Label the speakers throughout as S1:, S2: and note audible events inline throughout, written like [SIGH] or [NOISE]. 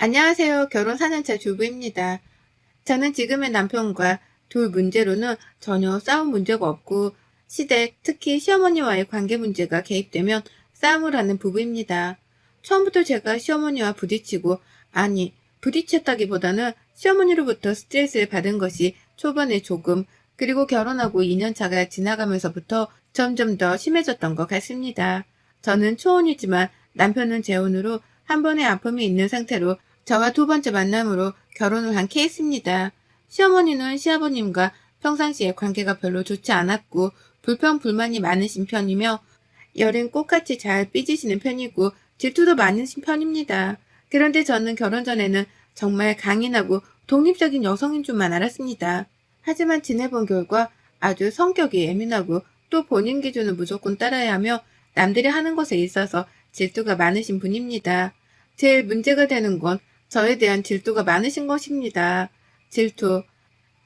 S1: 안녕하세요. 결혼 4년차 주부입니다. 저는 지금의 남편과 둘 문제로는 전혀 싸움 문제가 없고 시댁, 특히 시어머니와의 관계 문제가 개입되면 싸움을 하는 부부입니다. 처음부터 제가 시어머니와 부딪히고 아니 부딪혔다기보다는 시어머니로부터 스트레스를 받은 것이 초반에 조금 그리고 결혼하고 2년차가 지나가면서부터 점점 더 심해졌던 것 같습니다. 저는 초혼이지만 남편은 재혼으로 한 번의 아픔이 있는 상태로 저와 두 번째 만남으로 결혼을 한 케이스입니다. 시어머니는 시아버님과 평상시에 관계가 별로 좋지 않았고 불평 불만이 많으신 편이며 열은 꽃같이 잘 삐지시는 편이고 질투도 많으신 편입니다. 그런데 저는 결혼 전에는 정말 강인하고 독립적인 여성인 줄만 알았습니다. 하지만 지내본 결과 아주 성격이 예민하고 또 본인 기준을 무조건 따라야 하며 남들이 하는 것에 있어서 질투가 많으신 분입니다. 제일 문제가 되는 건 저에 대한 질투가 많으신 것입니다. 질투.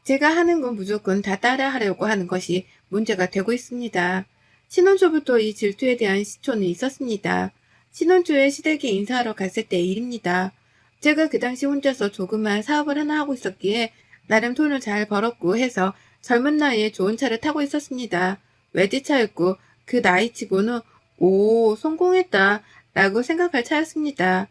S1: 제가 하는 건 무조건 다 따라하려고 하는 것이 문제가 되고 있습니다. 신혼초부터 이 질투에 대한 시초는 있었습니다. 신혼초에 시댁에 인사하러 갔을 때 일입니다. 제가 그 당시 혼자서 조그만 사업을 하나 하고 있었기에 나름 돈을 잘 벌었고 해서 젊은 나이에 좋은 차를 타고 있었습니다. 외제차였고 그 나이치고는 오 성공했다 라고 생각할 차였습니다.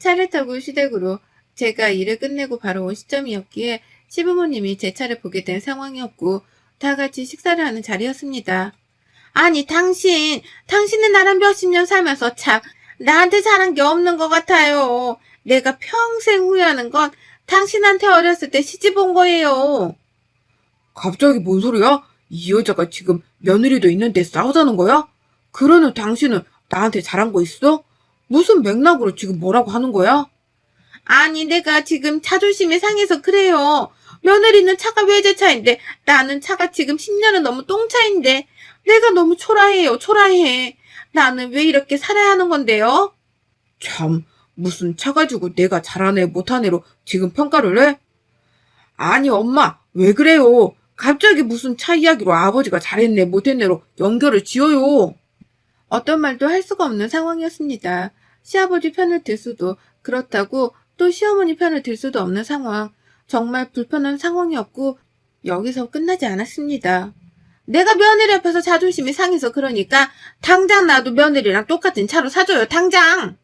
S1: 차를 타고 시댁으로 제가 일을 끝내고 바로 온 시점이었기에 시부모님이 제 차를 보게 된 상황이었고 다 같이 식사를 하는 자리였습니다. 아니 당신 당신은 나랑 몇십 년 살면서 참 나한테 잘한 게 없는 것 같아요. 내가 평생 후회하는 건 당신한테 어렸을 때 시집 온 거예요.
S2: 갑자기 뭔 소리야? 이 여자가 지금 며느리도 있는데 싸우자는 거야? 그러는 당신은 나한테 잘한 거 있어? 무슨 맥락으로 지금 뭐라고 하는 거야?
S1: 아니 내가 지금 자존심이 상해서 그래요. 며느리는 차가 외제차인데 나는 차가 지금 10년은 넘은 똥차인데 내가 너무 초라해요 초라해. 나는 왜 이렇게 살아야 하는 건데요?
S2: 참, 무슨 차 가지고 내가 잘한 애 못한 애로 지금 평가를 해? 아니, 엄마, 왜 그래요? 갑자기 무슨 차 이야기로 아버지가 잘했네, 못했네로 연결을 지어요.
S1: 어떤 말도 할 수가 없는 상황이었습니다. 시아버지 편을 들 수도 그렇다고 또 시어머니 편을 들 수도 없는 상황. 정말 불편한 상황이었고 여기서 끝나지 않았습니다. 내가 며느리 앞에서 자존심이 상해서 그러니까 당장 나도 며느리랑 똑같은 차로 사줘요. 당장.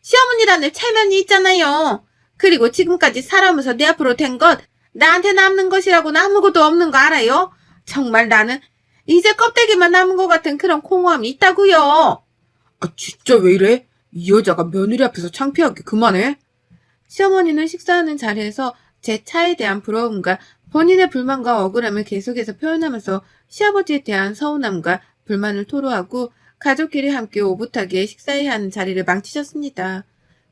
S1: 시어머니라는 체면이 있잖아요. 그리고 지금까지 살아오면서 내 앞으로 된 것 나한테 남는 것이라고는 아무것도 없는 거 알아요? 정말 나는 이제 껍데기만 남은 것 같은 그런 공허함이 있다고요.
S2: 아, 진짜 왜 이래? 이 여자가 며느리 앞에서 창피하게 그만해?
S1: 시어머니는 식사하는 자리에서 제 차에 대한 부러움과 본인의 불만과 억울함을 계속해서 표현하면서 시아버지에 대한 서운함과 불만을 토로하고 가족끼리 함께 오붓하게 식사해야 하는 자리를 망치셨습니다.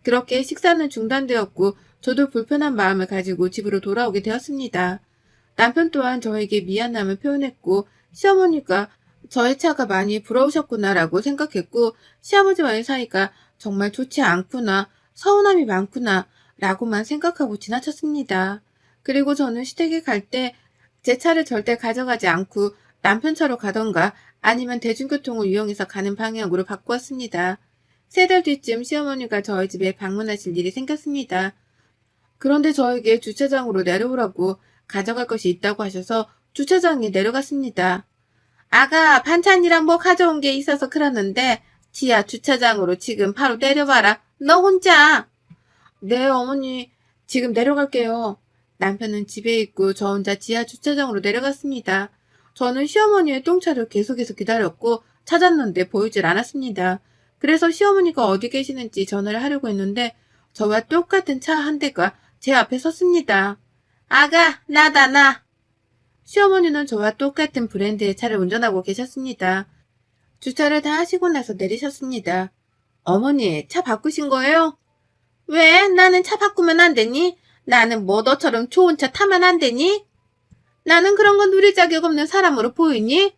S1: 그렇게 식사는 중단되었고 저도 불편한 마음을 가지고 집으로 돌아오게 되었습니다. 남편 또한 저에게 미안함을 표현했고 시어머니가 저의 차가 많이 부러우셨구나라고 생각했고 시아버지와의 사이가 정말 좋지 않구나 서운함이 많구나 라고만 생각하고 지나쳤습니다. 그리고 저는 시댁에 갈 때 제 차를 절대 가져가지 않고 남편 차로 가던가 아니면 대중교통을 이용해서 가는 방향으로 바꾸었습니다. 세 달 뒤쯤 시어머니가 저희 집에 방문하실 일이 생겼습니다. 그런데 저에게 주차장으로 내려오라고 가져갈 것이 있다고 하셔서 주차장에 내려갔습니다. 아가, 반찬이랑 뭐 가져온 게 있어서 그러는데 지하 주차장으로 지금 바로 내려와라. 너 혼자. 네, 어머니. 지금 내려갈게요. 남편은 집에 있고 저 혼자 지하 주차장으로 내려갔습니다. 저는 시어머니의 똥차를 계속해서 기다렸고 찾았는데 보이질 않았습니다. 그래서 시어머니가 어디 계시는지 전화를 하려고 했는데 저와 똑같은 차 한 대가 제 앞에 섰습니다. 아가, 나다, 나. 시어머니는 저와 똑같은 브랜드의 차를 운전하고 계셨습니다. 주차를 다 하시고 나서 내리셨습니다. 어머니, 차 바꾸신 거예요? 왜? 나는 차 바꾸면 안 되니? 나는 뭐 너처럼 좋은 차 타면 안 되니? 나는 그런 건 누릴 자격 없는 사람으로 보이니?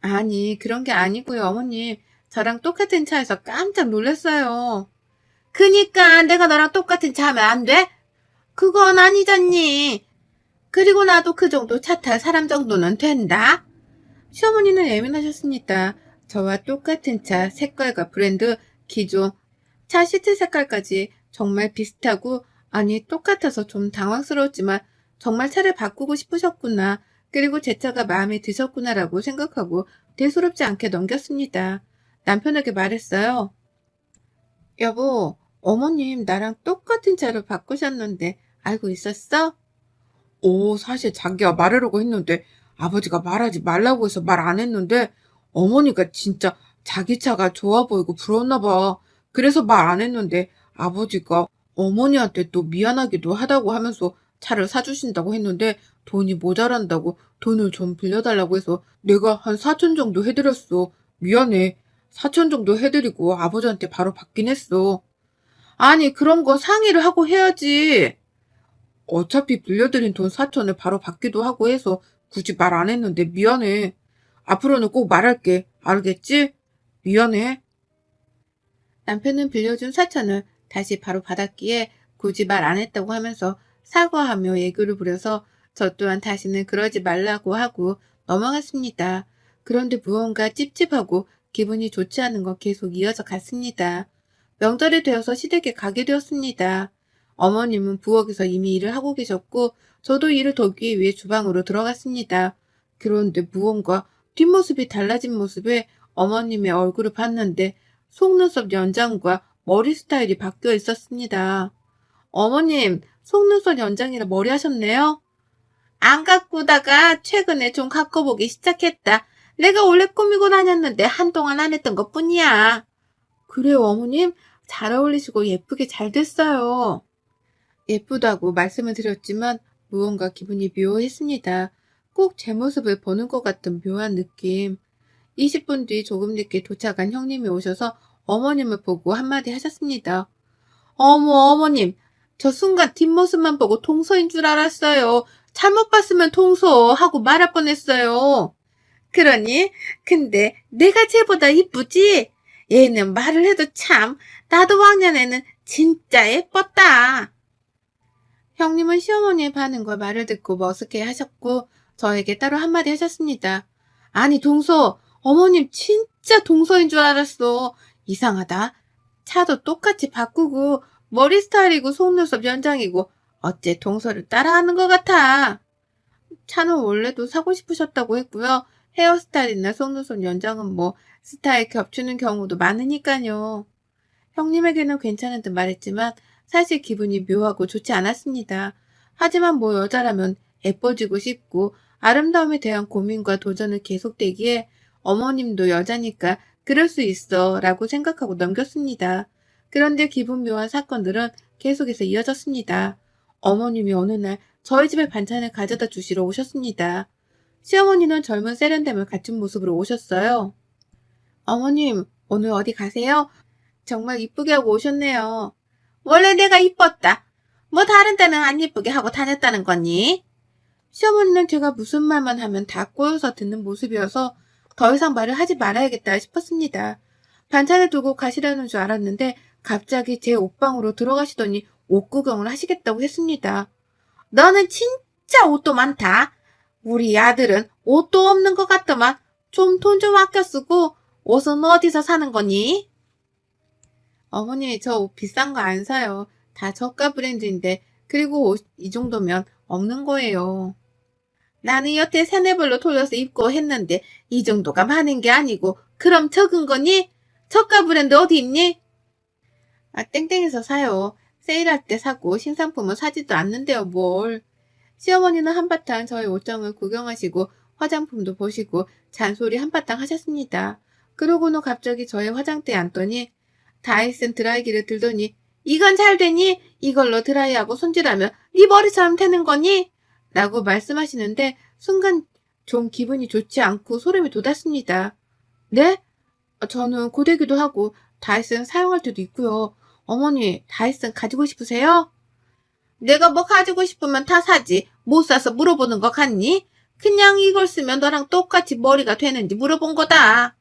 S1: 아니, 그런 게 아니고요, 어머님. 저랑 똑같은 차에서 깜짝 놀랐어요. 그니까 내가 너랑 똑같은 차 하면 안 돼? 그건 아니잖니. 그리고 나도 그 정도 차 탈 사람 정도는 된다. 시어머니는 예민하셨습니다. 저와 똑같은 차, 색깔과 브랜드, 기종, 차 시트 색깔까지 정말 비슷하고 아니 똑같아서 좀 당황스러웠지만 정말 차를 바꾸고 싶으셨구나. 그리고 제 차가 마음에 드셨구나라고 생각하고 대수롭지 않게 넘겼습니다. 남편에게 말했어요. 여보, 어머님 나랑 똑같은 차로 바꾸셨는데 알고 있었어?
S2: 오, 사실 자기가 말하려고 했는데 아버지가 말하지 말라고 해서 말 안 했는데 어머니가 진짜 자기 차가 좋아 보이고 부러웠나 봐. 그래서 말 안 했는데 아버지가 어머니한테 또 미안하기도 하다고 하면서 차를 사주신다고 했는데 돈이 모자란다고 돈을 좀 빌려달라고 해서 내가 한 4천 정도 해드렸어. 미안해. 4천 정도 해드리고 아버지한테 바로 받긴 했어. 아니, 그런 거 상의를 하고 해야지. 어차피 빌려드린 돈 4천을 바로 받기도 하고 해서 굳이 말 안 했는데 미안해. 앞으로는 꼭 말할게. 알겠지? 미안해.
S1: 남편은 빌려준 사천을 다시 바로 받았기에 굳이 말 안 했다고 하면서 사과하며 애교를 부려서 저 또한 다시는 그러지 말라고 하고 넘어갔습니다. 그런데 무언가 찝찝하고 기분이 좋지 않은 건 계속 이어져 갔습니다. 명절이 되어서 시댁에 가게 되었습니다. 어머님은 부엌에서 이미 일을 하고 계셨고 저도 일을 돕기 위해 주방으로 들어갔습니다. 그런데 무언가 뒷모습이 달라진 모습에 어머님의 얼굴을 봤는데 속눈썹 연장과 머리 스타일이 바뀌어 있었습니다. 어머님, 속눈썹 연장이라 머리 하셨네요? 안 가꾸다가 최근에 좀 가꿔보기 시작했다. 내가 원래 꾸미고 다녔는데 한동안 안 했던 것 뿐이야. 그래요, 어머님? 잘 어울리시고 예쁘게 잘 됐어요. 예쁘다고 말씀을 드렸지만 무언가 기분이 묘했습니다. 꼭 제 모습을 보는 것 같은 묘한 느낌. 20분 뒤 조금 늦게 도착한 형님이 오셔서 어머님을 보고 한마디 하셨습니다. 어머, 어머님. 저 순간 뒷모습만 보고 동서인 줄 알았어요. 잘못 봤으면 동서 하고 말할 뻔했어요. 그러니? 근데 내가 쟤보다 이쁘지? 얘는 말을 해도 참, 나도 왕년에는 진짜 예뻤다. 형님은 시어머니의 반응과 말을 듣고 머쓱해 하셨고, 저에게 따로 한마디 하셨습니다. 아니, 동서, 어머님 진짜 동서인 줄 알았어. 이상하다. 차도 똑같이 바꾸고 머리 스타일이고 속눈썹 연장이고 어째 동서를 따라하는 것 같아. 차는 원래도 사고 싶으셨다고 했고요. 헤어스타일이나 속눈썹 연장은 뭐 스타일 겹치는 경우도 많으니까요. 형님에게는 괜찮은 듯 말했지만 사실 기분이 묘하고 좋지 않았습니다. 하지만 뭐 여자라면 예뻐지고 싶고 아름다움에 대한 고민과 도전은 계속되기에 어머님도 여자니까 그럴 수 있어 라고 생각하고 넘겼습니다. 그런데 기분 묘한 사건들은 계속해서 이어졌습니다. 어머님이 어느 날 저희 집에 반찬을 가져다 주시러 오셨습니다. 시어머니는 젊은 세련됨을 갖춘 모습으로 오셨어요. 어머님, 오늘 어디 가세요? 정말 이쁘게 하고 오셨네요. 원래 내가 이뻤다. 뭐 다른 때는 안 이쁘게 하고 다녔다는 거니? 시어머니는 제가 무슨 말만 하면 다 꼬여서 듣는 모습이어서 더 이상 말을 하지 말아야겠다 싶었습니다. 반찬을 두고 가시려는 줄 알았는데 갑자기 제 옷방으로 들어가시더니 옷 구경을 하시겠다고 했습니다. 너는 진짜 옷도 많다. 우리 아들은 옷도 없는 것 같더만 좀 돈 좀 아껴 쓰고 옷은 어디서 사는 거니? 어머니 저 옷 비싼 거 안 사요. 다 저가 브랜드인데 그리고 옷 이 정도면 없는 거예요. 나는 여태 세네 벌로 돌려서 입고 했는데 이 정도가 많은 게 아니고 그럼 적은 거니? 저가 브랜드 어디 있니? 아 땡땡에서 사요. 세일할 때 사고 신상품은 사지도 않는데요 뭘. 시어머니는 한바탕 저의 옷장을 구경하시고 화장품도 보시고 잔소리 한바탕 하셨습니다. 그러고는 갑자기 저의 화장대에 앉더니 다이슨 드라이기를 들더니 이건 잘 되니? 이걸로 드라이하고 손질하면 네 머리처럼 되는 거니? 라고 말씀하시는데 순간 좀 기분이 좋지 않고 소름이 돋았습니다. 네? 어, 저는 고데기도 하고 다이슨 사용할 때도 있고요. 어머니 다이슨 가지고 싶으세요? 내가 뭐 가지고 싶으면 다 사지. 못 사서 물어보는 거 같니? 그냥 이걸 쓰면 너랑 똑같이 머리가 되는지 물어본 거다.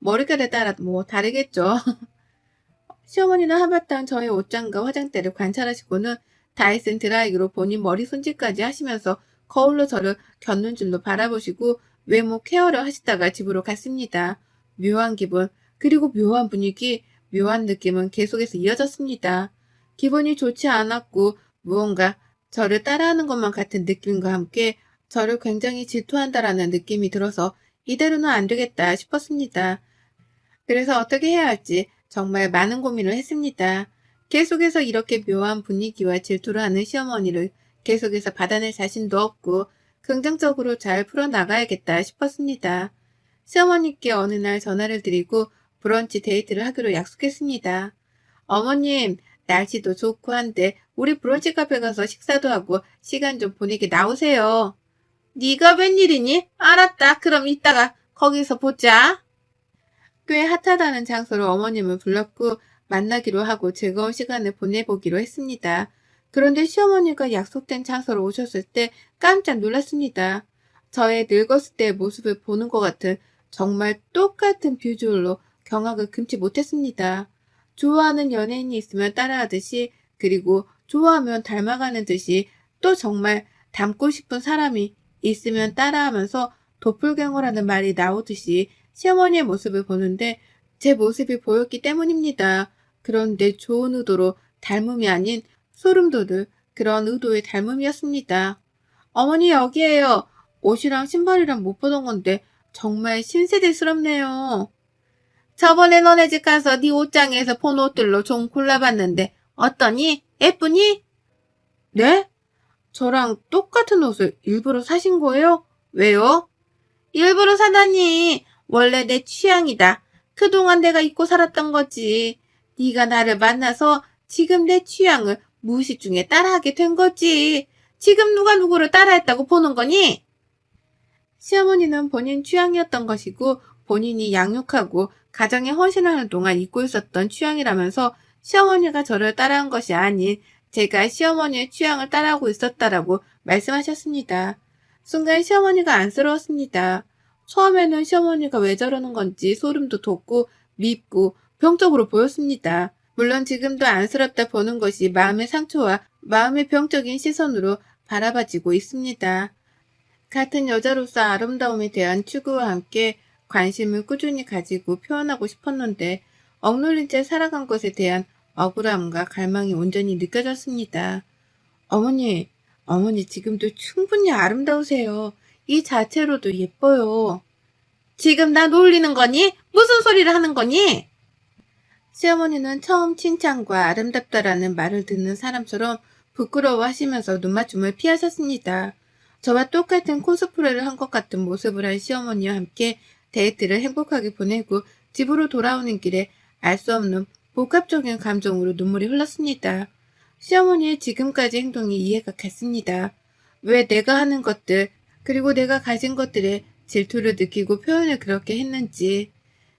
S1: 머리결에 따라 뭐 다르겠죠. [LAUGHS] 시어머니는 한바탕 저의 옷장과 화장대를 관찰하시고는 다이슨 드라이기로 본인 머리 손질까지 하시면서 거울로 저를 곁눈 줄로 바라보시고 외모 케어를 하시다가 집으로 갔습니다. 묘한 기분, 그리고 묘한 분위기, 묘한 느낌은 계속해서 이어졌습니다. 기분이 좋지 않았고 무언가 저를 따라하는 것만 같은 느낌과 함께 저를 굉장히 질투한다라는 느낌이 들어서 이대로는 안 되겠다 싶었습니다. 그래서 어떻게 해야 할지 정말 많은 고민을 했습니다. 계속해서 이렇게 묘한 분위기와 질투를 하는 시어머니를 계속해서 받아낼 자신도 없고 긍정적으로 잘 풀어나가야겠다 싶었습니다. 시어머니께 어느 날 전화를 드리고 브런치 데이트를 하기로 약속했습니다. 어머님, 날씨도 좋고 한데 우리 브런치 카페 가서 식사도 하고 시간 좀 보내게 나오세요. 네가 웬일이니? 알았다. 그럼 이따가 거기서 보자. 꽤 핫하다는 장소로 어머님을 불렀고 만나기로 하고 즐거운 시간을 보내보기로 했습니다. 그런데 시어머니가 약속된 장소로 오셨을 때 깜짝 놀랐습니다. 저의 늙었을 때의 모습을 보는 것 같은 정말 똑같은 비주얼로 경악을 금치 못했습니다. 좋아하는 연예인이 있으면 따라하듯이 그리고 좋아하면 닮아가는 듯이 또 정말 닮고 싶은 사람이 있으면 따라하면서 도플갱어라는 말이 나오듯이 시어머니의 모습을 보는데 제 모습이 보였기 때문입니다. 그런데 좋은 의도로 닮음이 아닌 소름 돋을 그런 의도의 닮음이었습니다. 어머니 여기에요. 옷이랑 신발이랑 못 보던 건데 정말 신세대스럽네요. 저번에 너네 집 가서 네 옷장에서 본 옷들로 좀 골라봤는데 어떠니? 예쁘니? 네? 저랑 똑같은 옷을 일부러 사신 거예요? 왜요? 일부러 사다니. 원래 내 취향이다. 그동안 내가 입고 살았던 거지. 네가 나를 만나서 지금 내 취향을 무의식 중에 따라하게 된 거지. 지금 누가 누구를 따라했다고 보는 거니? 시어머니는 본인 취향이었던 것이고 본인이 양육하고 가정에 헌신하는 동안 입고 있었던 취향이라면서 시어머니가 저를 따라한 것이 아닌 제가 시어머니의 취향을 따라하고 있었다라고 말씀하셨습니다. 순간 시어머니가 안쓰러웠습니다. 처음에는 시어머니가 왜 저러는 건지 소름도 돋고 밉고 병적으로 보였습니다. 물론 지금도 안쓰럽다 보는 것이 마음의 상처와 마음의 병적인 시선으로 바라봐지고 있습니다. 같은 여자로서 아름다움에 대한 추구와 함께 관심을 꾸준히 가지고 표현하고 싶었는데 억눌린 채 살아간 것에 대한 억울함과 갈망이 온전히 느껴졌습니다. 어머니, 어머니 지금도 충분히 아름다우세요. 이 자체로도 예뻐요. 지금 나 놀리는 거니? 무슨 소리를 하는 거니? 시어머니는 처음 칭찬과 아름답다라는 말을 듣는 사람처럼 부끄러워하시면서 눈맞춤을 피하셨습니다. 저와 똑같은 코스프레를 한 것 같은 모습을 한 시어머니와 함께 데이트를 행복하게 보내고 집으로 돌아오는 길에 알 수 없는 복합적인 감정으로 눈물이 흘렀습니다. 시어머니의 지금까지 행동이 이해가 갔습니다. 왜 내가 하는 것들, 그리고 내가 가진 것들에 질투를 느끼고 표현을 그렇게 했는지.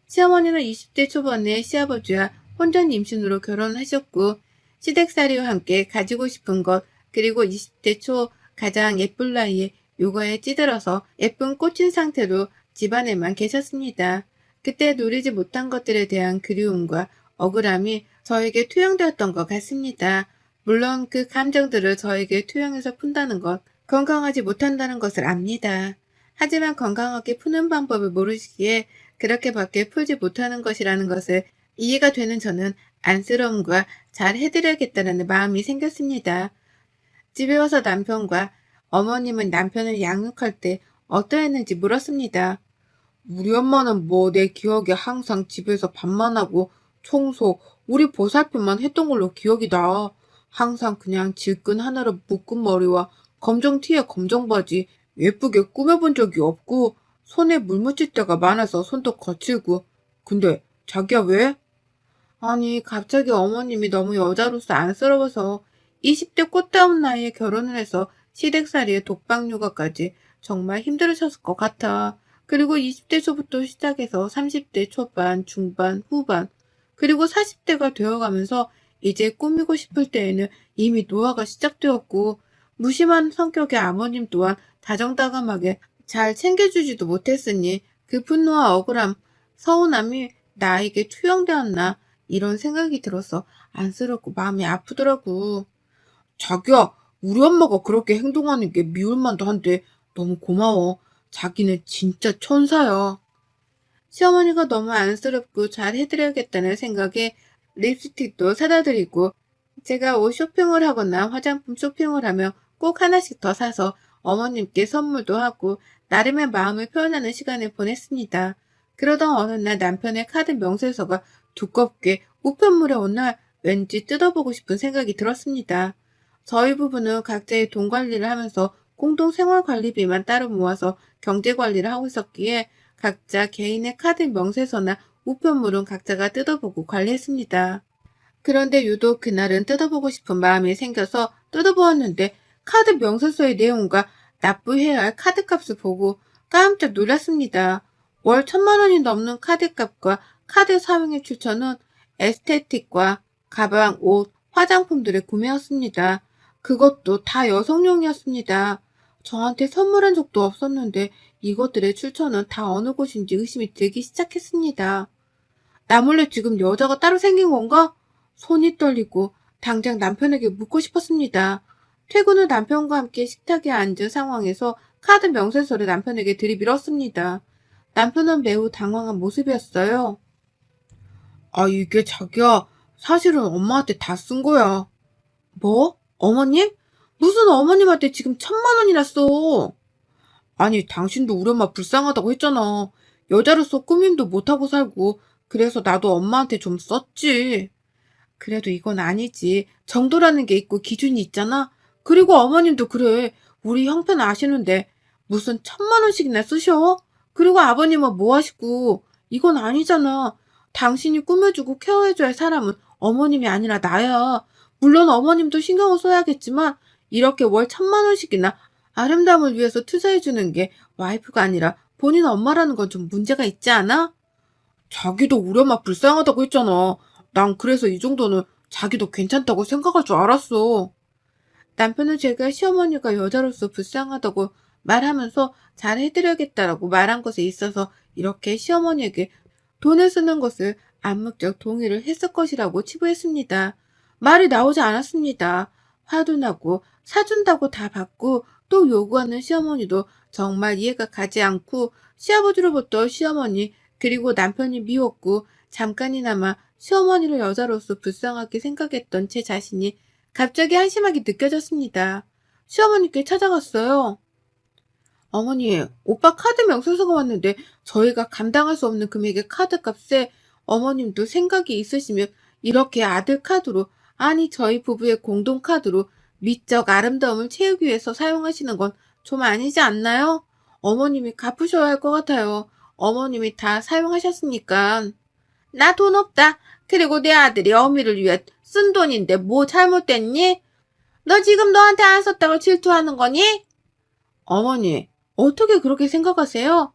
S1: 시어머니는 20대 초반에 시아버지와 혼전 임신으로 결혼하셨고, 시댁살이와 함께 가지고 싶은 것, 그리고 20대 초 가장 예쁜 나이에 요가에 찌들어서 예쁜 꽂힌 상태로 집안에만 계셨습니다. 그때 누리지 못한 것들에 대한 그리움과 억울함이 저에게 투영되었던 것 같습니다. 물론 그 감정들을 저에게 투영해서 푼다는 것, 건강하지 못한다는 것을 압니다. 하지만 건강하게 푸는 방법을 모르시기에 그렇게밖에 풀지 못하는 것이라는 것을 이해가 되는 저는 안쓰러움과 잘 해드려야겠다는 마음이 생겼습니다. 집에 와서 남편과 어머님은 남편을 양육할 때 어떠했는지 물었습니다. 우리 엄마는 뭐 내 기억에 항상 집에서 밥만 하고 청소, 우리 보살핌만 했던 걸로 기억이 나. 항상 그냥 질끈 하나로 묶은 머리와 검정 티에 검정 바지 예쁘게 꾸며본 적이 없고 손에 물 묻힐 때가 많아서 손도 거칠고 근데 자기야 왜? 아니 갑자기 어머님이 너무 여자로서 안쓰러워서 20대 꽃다운 나이에 결혼을 해서 시댁살이에 독방 육아까지 정말 힘들으셨을 것 같아. 그리고 20대 초부터 시작해서 30대 초반, 중반, 후반, 그리고 40대가 되어가면서 이제 꾸미고 싶을 때에는 이미 노화가 시작되었고 무심한 성격의 아버님 또한 다정다감하게 잘 챙겨주지도 못했으니 그 분노와 억울함, 서운함이 나에게 투영되었나 이런 생각이 들어서 안쓰럽고 마음이 아프더라고. 자기야, 우리 엄마가 그렇게 행동하는 게 미울만도 한데 너무 고마워. 자기는 진짜 천사야. 시어머니가 너무 안쓰럽고 잘 해드려야겠다는 생각에 립스틱도 사다 드리고 제가 옷 쇼핑을 하거나 화장품 쇼핑을 하면 꼭 하나씩 더 사서 어머님께 선물도 하고 나름의 마음을 표현하는 시간을 보냈습니다. 그러던 어느 날 남편의 카드 명세서가 두껍게 우편물에 온 날 왠지 뜯어보고 싶은 생각이 들었습니다. 저희 부부는 각자의 돈 관리를 하면서 공동 생활 관리비만 따로 모아서 경제 관리를 하고 있었기에 각자 개인의 카드 명세서나 우편물은 각자가 뜯어보고 관리했습니다. 그런데 유독 그날은 뜯어보고 싶은 마음이 생겨서 뜯어보았는데 카드 명세서의 내용과 납부해야 할 카드값을 보고 깜짝 놀랐습니다. 월 천만 원이 넘는 카드값과 카드 사용의 추천은 에스테틱과 가방, 옷, 화장품들의 구매였습니다. 그것도 다 여성용이었습니다. 저한테 선물한 적도 없었는데 이것들의 출처는 다 어느 곳인지 의심이 들기 시작했습니다. 나 몰래 지금 여자가 따로 생긴 건가? 손이 떨리고 당장 남편에게 묻고 싶었습니다. 퇴근 후 남편과 함께 식탁에 앉은 상황에서 카드 명세서를 남편에게 들이밀었습니다. 남편은 매우 당황한 모습이었어요.
S2: 아, 이게 자기야. 사실은 엄마한테 다 쓴 거야.
S1: 뭐? 어머님? 무슨 어머님한테 지금 천만 원이나 써?
S2: 아니, 당신도 우리 엄마 불쌍하다고 했잖아. 여자로서 꾸밈도 못하고 살고, 그래서 나도 엄마한테 좀 썼지.
S1: 그래도 이건 아니지. 정도라는 게 있고 기준이 있잖아. 그리고 어머님도 그래. 우리 형편 아시는데 무슨 천만 원씩이나 쓰셔? 그리고 아버님은 뭐 하시고 이건 아니잖아. 당신이 꾸며주고 케어해줘야 할 사람은 어머님이 아니라 나야. 물론 어머님도 신경을 써야겠지만 이렇게 월 천만 원씩이나 아름다움을 위해서 투자해주는 게 와이프가 아니라 본인 엄마라는 건 좀 문제가 있지 않아?
S2: 자기도 우리 엄마 불쌍하다고 했잖아. 난 그래서 이 정도는 자기도 괜찮다고 생각할 줄 알았어.
S1: 남편은 제가 시어머니가 여자로서 불쌍하다고 말하면서 잘 해드려야겠다라고 말한 것에 있어서 이렇게 시어머니에게 돈을 쓰는 것을 암묵적 동의를 했을 것이라고 치부했습니다. 말이 나오지 않았습니다. 화도 나고 사준다고 다 받고 또 요구하는 시어머니도 정말 이해가 가지 않고 시아버지로부터 시어머니 그리고 남편이 미웠고 잠깐이나마 시어머니를 여자로서 불쌍하게 생각했던 제 자신이 갑자기 한심하게 느껴졌습니다. 시어머니께 찾아갔어요. 어머니, 오빠 카드 명세서가 왔는데 저희가 감당할 수 없는 금액의 카드 값에 어머님도 생각이 있으시면 이렇게 아들 카드로, 아니 저희 부부의 공동 카드로 미적 아름다움을 채우기 위해서 사용하시는 건 좀 아니지 않나요? 어머님이 갚으셔야 할 것 같아요. 어머님이 다 사용하셨으니까. 나 돈 없다. 그리고 내 아들이 어미를 위해 쓴 돈인데 뭐 잘못됐니? 너 지금 너한테 안 썼다고 질투하는 거니? 어머니, 어떻게 그렇게 생각하세요?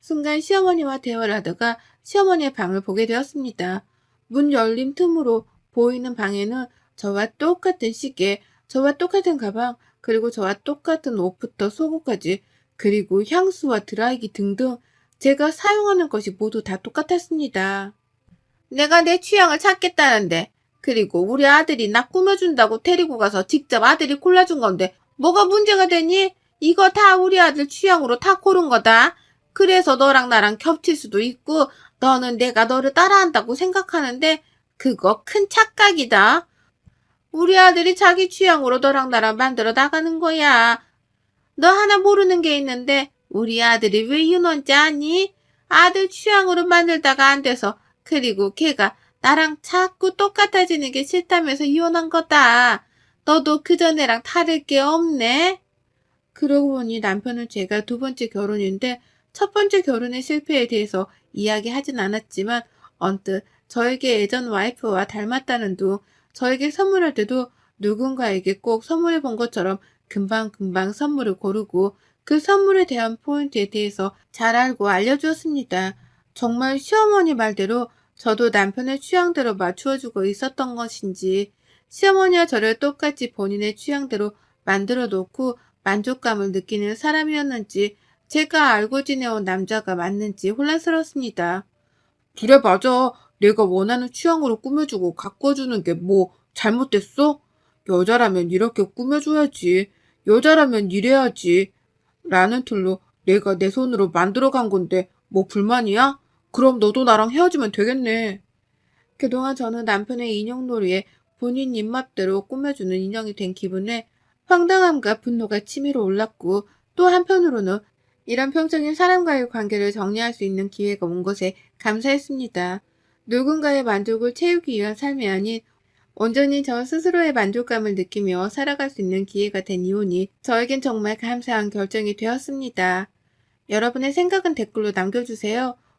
S1: 순간 시어머니와 대화를 하다가 시어머니의 방을 보게 되었습니다. 문 열린 틈으로 보이는 방에는 저와 똑같은 시계, 저와 똑같은 가방, 그리고 저와 똑같은 옷부터 속옷까지, 그리고 향수와 드라이기 등등 제가 사용하는 것이 모두 다 똑같았습니다. 내가 내 취향을 찾겠다는데, 그리고 우리 아들이 나 꾸며준다고 데리고 가서 직접 아들이 골라준 건데, 뭐가 문제가 되니? 이거 다 우리 아들 취향으로 다 고른 거다. 그래서 너랑 나랑 겹칠 수도 있고, 너는 내가 너를 따라한다고 생각하는데, 그거 큰 착각이다. 우리 아들이 자기 취향으로 너랑 나랑 만들어 나가는 거야. 너 하나 모르는 게 있는데, 우리 아들이 왜 유넌지 아니? 아들 취향으로 만들다가 안 돼서, 그리고 걔가 나랑 자꾸 똑같아지는 게 싫다면서 이혼한 거다. 너도 그전에랑 다를 게 없네. 그러고 보니 남편은 제가 두 번째 결혼인데 첫 번째 결혼의 실패에 대해서 이야기하진 않았지만 언뜻 저에게 예전 와이프와 닮았다는 둥 저에게 선물할 때도 누군가에게 꼭 선물해 본 것처럼 금방금방 선물을 고르고 그 선물에 대한 포인트에 대해서 잘 알고 알려주었습니다. 정말 시어머니 말대로 저도 남편의 취향대로 맞추어주고 있었던 것인지 시어머니와 저를 똑같이 본인의 취향대로 만들어 놓고 만족감을 느끼는 사람이었는지 제가 알고 지내온 남자가 맞는지 혼란스럽습니다.
S2: 그래, 맞아. 내가 원하는 취향으로 꾸며주고 가꿔주는 게 뭐 잘못됐어? 여자라면 이렇게 꾸며줘야지. 여자라면 이래야지. 라는 틀로 내가 내 손으로 만들어 간 건데 뭐 불만이야? 그럼 너도 나랑 헤어지면 되겠네.
S1: 그동안 저는 남편의 인형놀이에 본인 입맛대로 꾸며주는 인형이 된 기분에 황당함과 분노가 치밀어 올랐고 또 한편으로는 이런 평적인 사람과의 관계를 정리할 수 있는 기회가 온 것에 감사했습니다. 누군가의 만족을 채우기 위한 삶이 아닌 온전히 저 스스로의 만족감을 느끼며 살아갈 수 있는 기회가 된 이혼이 저에겐 정말 감사한 결정이 되었습니다. 여러분의 생각은 댓글로 남겨주세요.